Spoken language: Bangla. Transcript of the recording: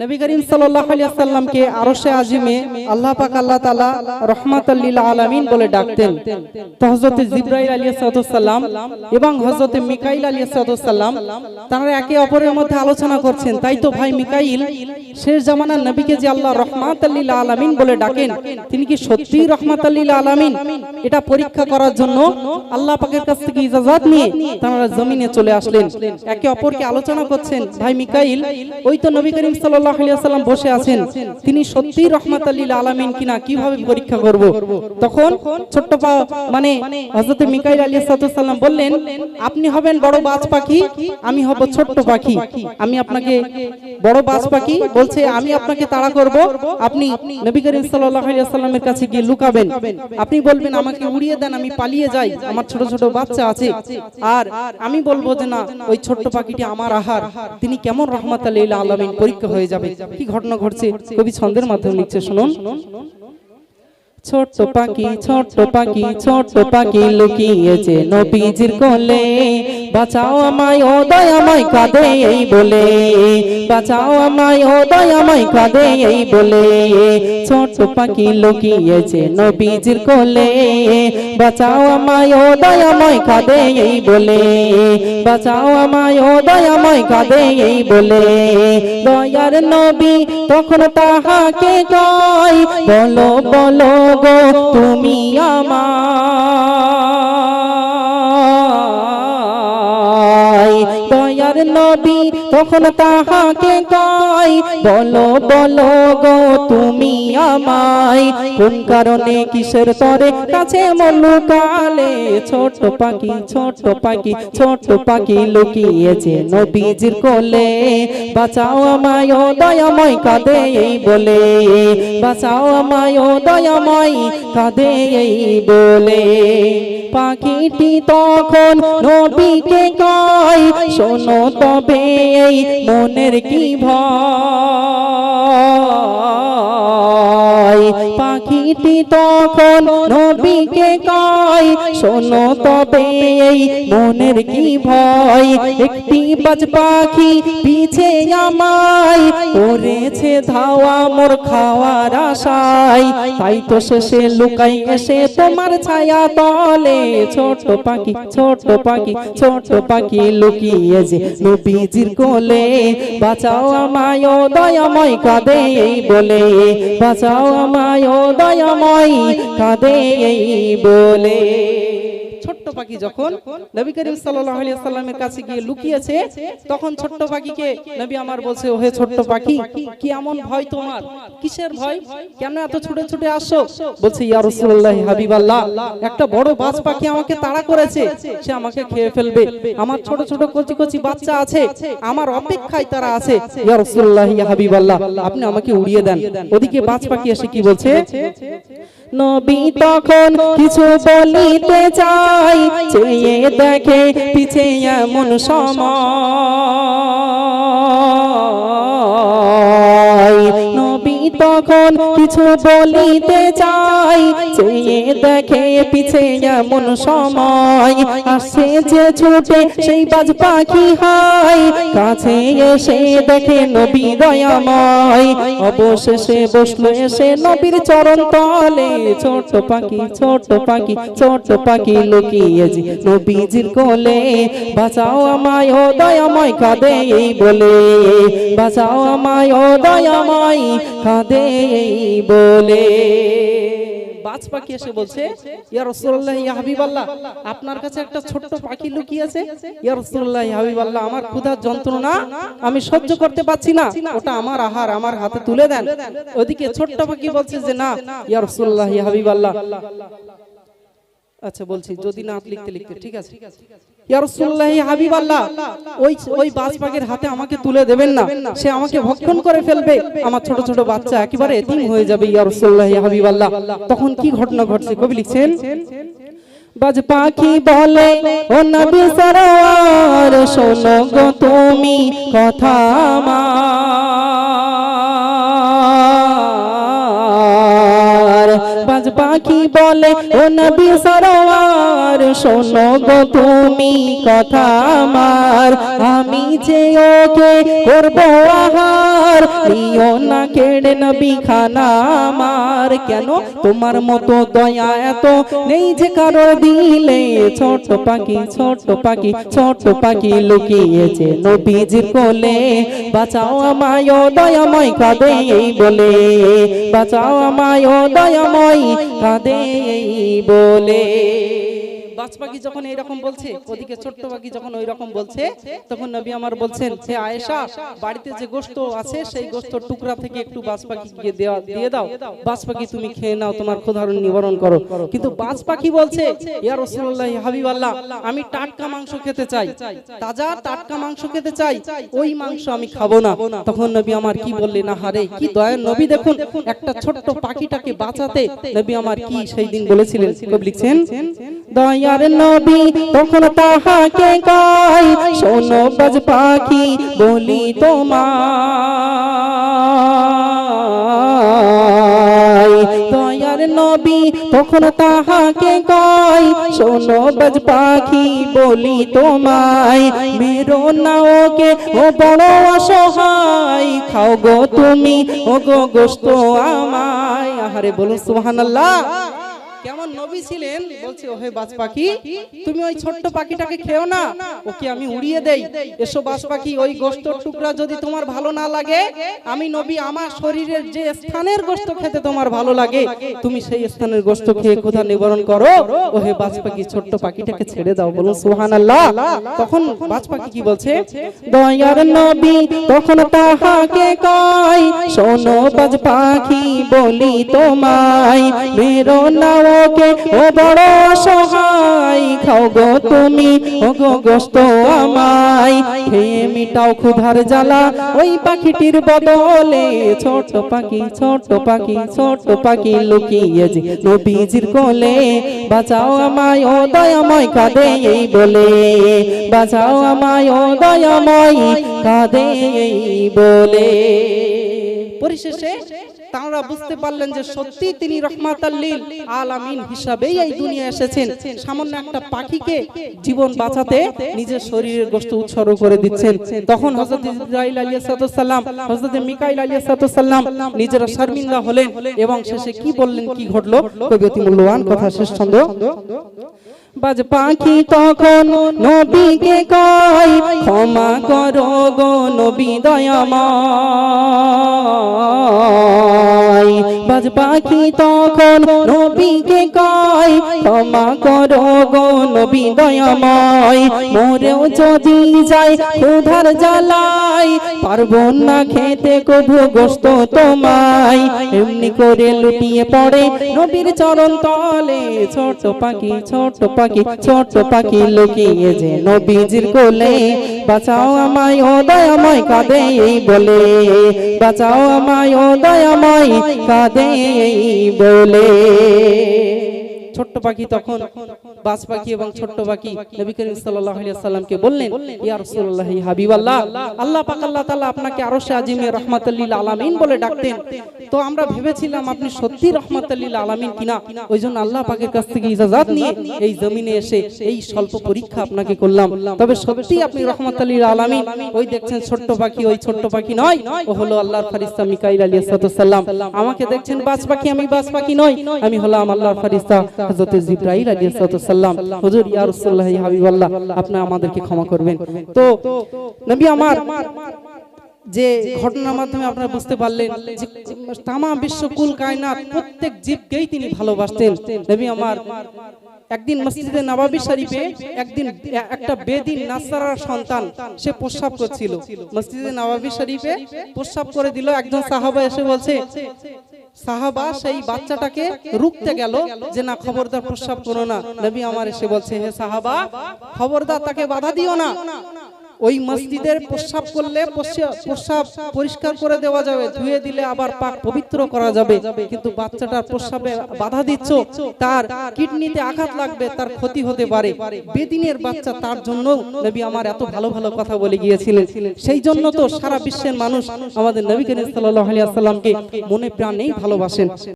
নবী করিম সাল্লামকে আরশে আজিমে আল্লাহ পাক আল্লাহ তাআলা রাহমাতাল লিল আলামিন বলে ডাকতেন। তো হযরত জিবরাইল আলাইহিস সালাম এবং হযরত মিকাইল আলাইহিস সালাম তারা একে অপরের মধ্যে আলোচনা করছেন। তাই তো ভাই মিকাইল, শেষ জামানার নবীকে যে আল্লাহ রাহমাতাল লিল আলামিন বলে ডাকেন, তিনি কি সত্যিই রাহমাতাল লিল আলামিন? এটা পরীক্ষা করার জন্য আল্লাহ পাকের কাছ থেকে ইজাজত নিয়ে তারা জমিনে চলে আসলেন। একে অপরকে আলোচনা করছেন। ভাই মিকাইল, ওই তো নবী করিম সাল্লাল্লাহু আলাইহি সাল্লাম বসে আছেন, তিনি সত্যিই রহমাতাল লিল আলামিন কিনা, কীভাবে পরীক্ষা করব? তখন ছোট্ট পা- মানে হযরত মিকাইল আলাইহিস সালাম বললেন, আপনি হবেন বড় বাজ পাখি, আমি হব ছোট্ট পাখি। আমি আপনাকে বড় বাজ পাখি বলছে, আমি আপনাকে তাড়া করব। আপনি নবী করিম সাল্লাল্লাহু আলাইহি সাল্লামের কাছে গিয়ে লুকাবেন। আপনি বলবেন, আমাকে উড়িয়ে দেন, আমি পালিয়ে যাই, আমার ছোট ছোট বাচ্চা আছে। আর আমি বলব যে, না, ওই ছোট্ট পাখিটি আমার আহার। তিনি কেমন রহমত আলীল আলমিন পরীক্ষা হয়ে যাবে। কি ঘটনা ঘটছে? কবি ছন্দের মাধ্যমে লিখছে শুনুন। ছোট্ট পাখি ছোট্ট পাখি ছোট্ট পাখি লুকিয়েছে নবীজির কোলে। বাঁচাও আমায়, ও দয়াময় কাঁদে এই বলে। বাঁচাও আমায়, ও দয়াময় কাঁদে এই বলে। ছোট্ট পাখি লুকিয়েছে নবীজির কোলে। বাঁচাও আমায়, ও দয়াময় কাঁদে এই বলে। বাঁচাও আমায়, ও দয়াময় কাঁদে এই বলে। দয়ার নবী তখন তাহাকে কয়, বলো বলো গো, তুমি আমায় নবী তখন তাহাকে কয়, বলো বলো গো তুমি আমায়, কোন কারণে কিসের তরে কাছে মল্লু কালে ছোট পাখি ছোট পাখি ছোট পাখি লুকিয়েছে নবীজির কোলে? বাঁচাও আমায় দয়াময়, কাঁদে এই বলে। বাঁচাও আমায় দয়াময়, কাঁদে এই বলে। পাখিটি তখন নবীকে কয়, শোনো তবে এই মনের কি ভয়? পাখিটি তখন নবীকে কয়, শোনো তবে এই মনের কি ভয়? একটি বাজ পাখি পিছে আমায় করেছে ধাওয়া মোর খাওয়ার আশায়। তাই তো শেষে লুকাই এসে তোমার ছায়া তলে। ছোট পাখি ছোট পাখি ছোট পাখি লুকিয়ে যে নবীজির কোলে। বাঁচাও আমায় ও দয়াময়, কাঁদে বলে। বাঁচাও আমায় ও দয়াময়, কাঁদে বলে। ছোট্ট পাখি যখন নবী করিম সাল্লামের কাছে গিয়ে লুকিয়েছে, তখন ছোট্ট পাখিকে নবী আমার বলছে, ওহে ছোট্ট পাখি, কি এমন ভয় তোমার? কিসের ভয়? কেন এত ছুটে ছুটে আসো বলছে, ইয়া রাসূলুল্লাহ, হাবিবাল্লাহ, একটা বড় বাজ পাখি আমাকে তাড়া করেছে। সে আমাকে খেয়ে ফেলবে। আমার ছোট ছোট কচি কচি বাচ্চা আছে। আমার অপেক্ষায় তারা আছে। ইয়া রাসূলুল্লাহ, ইয়া হাবিবাল্লাহ, আপনি আমাকে উড়িয়ে দেন। ওদিকে বাজ পাখি এসে কি বলছে? নবী তখন কিছু বলিতে চাই চেয়ে দেখে পিছে এমন সময়। নবী তখন কিছু বলিতে চাই, চেয়ে দেখে পিছে এমন সময় আসছে যে ছুটে সেই বাজ পাখি হাই কাছে এসে দেখে নবী দয়াময়। অবশেষে বসল এসে নবীর চরণ তলে। ছোট পাখি ছোট পাখি ছোট পাখি লুকিয়ে জি নবীজির কোলে। বাঁচাও আমায়, ও দয়াময়, কাঁদে এই বলে। বাঁচাও আমায়, ও দয়াময়, কাঁদে বলে। বাজ পাখি এসে বলছে ইয়া রাসূলুল্লাহ ইয়া হাবিবাল্লাহ আপনার কাছে একটা ছোট্ট পাখি লুকিয়ে আছে? ইয়া রাসূলুল্লাহ ইয়া হাবিবাল্লাহ আমার ক্ষুধার যন্ত্রণা আমি সহ্য করতে পারছি না। ওটা আমার আহার আমার হাতে তুলে দেন। ওদিকে ছোট্ট পাখি বলছে যে না ইয়া রাসূলুল্লাহ ইয়া হাবিবাল্লাহ। আচ্ছা বলছি যদি না লিখতে লিখতে ঠিক আছে? ইয়া রাসূলুল্লাহ হাবিবাল্লাহ ওই ওই বাজ হাতে আমাকে তুলে দেবেন না সে আমাকে ভক্ষণ করে ফেলবে। আমার ছোট ছোট বাচ্চা একেবারে এতিম হয়ে যাবে ইয়া রাসূলুল্লাহ তখন কি ঘটনা ঘটছে? কবি লিখছেন বাজ পাখি বলে ও নবী সরওয়ার শোনো গো তুমি কথা আমার। পাখি বলে ও নবী সরোয়ার। শোনো গো তুমি কথা আমার। আমি যে ওকে করব আহার নিও না কেড়ে নবী খানা আমার। কেন তোমার মতো দয়া এত নেই যে কারোর দিলে? ছোট পাখি ছোট পাখি ছোট পাখি লুকিয়েছে নবীজির কোলে। বাঁচাও আমায় দয়াময় কাঁদে এই বলে। বাঁচাও আমায় দয়াময় কাঁদে এই বলে। বাজ পাখি যখন এইরকম বলছে ওদিকে ছোট্ট পাখি যখন ওই রকম বলছে তখন নবী আমার বলছেন হে আয়েশা বাড়িতে যে গোশত আছে সেই গোশত টুকরা থেকে একটু বাজ পাখিকে দেওয়া দিয়ে দাও। বাজ পাখি তুমি খেয়ে নাও তোমার ক্ষুধারণ নিবারণ করো। কিন্তু বাজ পাখি বলছে ইয়া রাসূলুল্লাহ হাবিবাল্লাহ আমি টাটকা মাংস খেতে চাই। তাজা টাটকা মাংস খেতে চাই ওই মাংস আমি খাব না। তখন নবী আমার কি বললেন? আহারে কি দয়ার নবী দেখুন একটা ছোট্ট পাখিটাকে বাঁচাতে নবী আমার কি সেই দিন বলেছিলেন? কবি লিখছেন দয়ার নবী তখন তাহাকে কয়, শোনো বাজ পাখি, বলি তোমায়। দয়ার নবী তখন তাহাকে কয়, শোনো বাজ পাখি, বলি তোমায়। মেরো না ওকে, ও বড় অসহায়, খাও গো তুমি, ও গো গোস্ত আমায়। আহারে বলুন সুবহানাল্লাহ। কেমন নবী ছিলেন? বলছে ওহে বাজ পাখি তুমি ওই ছোট্ট পাখিটাকে খেও না। ওকে আমি উড়িয়ে দেই। এসো বাজ পাখি ওই গোস্তর টুকরা যদি তোমার ভালো না লাগে আমি নবী আমার শরীরের যে স্থানের গোস্ত খেতে তোমার ভালো লাগে তুমি সেই স্থানের গোস্ত খেয়ে কোথা নিবারণ করো। ওহে বাজ পাখি ছোট্ট পাখিটাকে ছেড়ে দাও বলুন সুবহানাল্লাহ। তখন বাজ পাখি কি বলছে? দয়ার নবী তখন তাহাকে কয় শোনো বাজ পাখি বলি তোমায় মেরো না ওকে ও বড় সহায়, খাও গো তুমি, ও গো গোস্ত আমায়। খেয়ে মিটাও ক্ষুধার জ্বালা, ওই পাখিটির বদলে ছোট পাখি ছোট পাখি ছোট পাখি লুকিয়ে যে নবীজির কোলে। বাঁচাও আমায়, ও দয়াময়, কাঁদে এই বলে। বাঁচাও আমায়, ও দয়াময়, কাঁদে এই বলে। পরিশেষে তারা বুঝতে পারলেন যে সত্যি তিনি রহমাতাল্লিল আলামিন হিসাবেই এই দুনিয়া এসেছেন। সামান্য একটা পাখিকে জীবন বাঁচাতে নিজের শরীরের গোস্ত উৎসর্গ করে দিচ্ছেন। তখন হযরত ইসরাইল আলাইহিস সালাম, হযরত মিকাইল আলাইহিস সালাম নিজেরা শর্মিন্দা হলেন এবং শেষে কি বললেন, কি ঘটলো? কবি অতি মূল্যবান কথা, শেষ ছন্দ। বাজ পাখি তখন নবীকে কয় ক্ষমা করো গো নবী দয়াময়। বাজ পাখি তখন নবীকে কয়, ক্ষমা করো গো নবী দয়াময়। মোরেও যদি যায় ক্ষুধার জ্বালাই পারব না খেতে কভু গোস্ত তোমায়। এমনি করে লুটিয়ে পড়ে নবীর চরণ তলে ছোট পাখি ছোট পাখি ছোট পাখি লুকিয়ে যে নবীজির কোলে। বাঁচাও আমায়, ও দয়াময়, কাঁদে এই বলে। বাঁচাও আমায়, ও দয়াময়, কাঁদে এই বলে ছোট্ট পাখি তখন বাজ পাখি এবং ছোট্ট পাখি নবী করিম সাল্লামকে বললেন আল্লাহ পাক আল্লাহ আপনাকে আরশে আজিমে রাহমাতুল আলামিন বলে ডাকতেন। তো আমরা ভেবেছিলাম আপনি সত্যি রাহমাতুল আলামিন কিনা? ওইজন্য আল্লাহ পাকের কাছ থেকে ইজাজত নিয়ে এই জমিনে এসে এই স্বল্প পরীক্ষা আপনাকে করলাম। তবে সত্যি আপনি রাহমাতুল লিল আলামিন। ওই দেখছেন ছোট্ট পাখি, ওই ছোট্ট পাখি নয়। ও হলো আল্লাহর ফেরেশতা মিকাইল আলাইহিস সালাম। আমাকে দেখছেন বাজ পাখি, আমি বাজ পাখি নই। আমি হলাম আল্লাহর ফেরেশতা। হযরত জিবরাইল আলাইহিস সালাম হুজুর ইয়া রাসূলুল্লাহ হাবিবাল্লাহ আপনি আমাদেরকে ক্ষমা করবেন। তো নবী আমার যে ঘটনার মাধ্যমে আপনারা বুঝতে পারলেন যে তামা বিশ্বকুল কায়নাত প্রত্যেক জীবকেই তিনি ভালোবাসতেন। নবী আমার একদিন মসজিদে নবাবী শরীফে একদিন একটা বেদিন নাসারার সন্তান সে প্রস্রাব করছিল। মসজিদে নবাবী শরীফে প্রস্রাব করে দিল। একজন সাহাবা এসে বলছে সাহাবা সেই বাচ্চাটাকে রুখতে গেল যে না খবরদার প্রস্রাব করো না। নবী আমার এসে বলছে হে সাহাবা খবরদার তাকে বাধা দিও না। ওই মসজিদের প্রস্রাব করলে প্রস্রাব পরিষ্কার করে দেওয়া যাবে, ধুয়ে দিলে আবার পাক পবিত্র করা যাবে। কিন্তু বাচ্চাটার প্রস্রাবে বাধা দিচ্ছ, তার কিডনিতে আঘাত লাগবে, তার ক্ষতি হতে পারে। বেদিনের বাচ্চা তার জন্য, নবী আমার এত ভালো ভালো কথা বলে গিয়েছিলেন। সেই জন্য তো সারা বিশ্বের মানুষ আমাদের নবী করিম সাল্লাল্লাহু আলাইহি ওয়াসাল্লামকে মনে প্রাণেই ভালোবাসেন।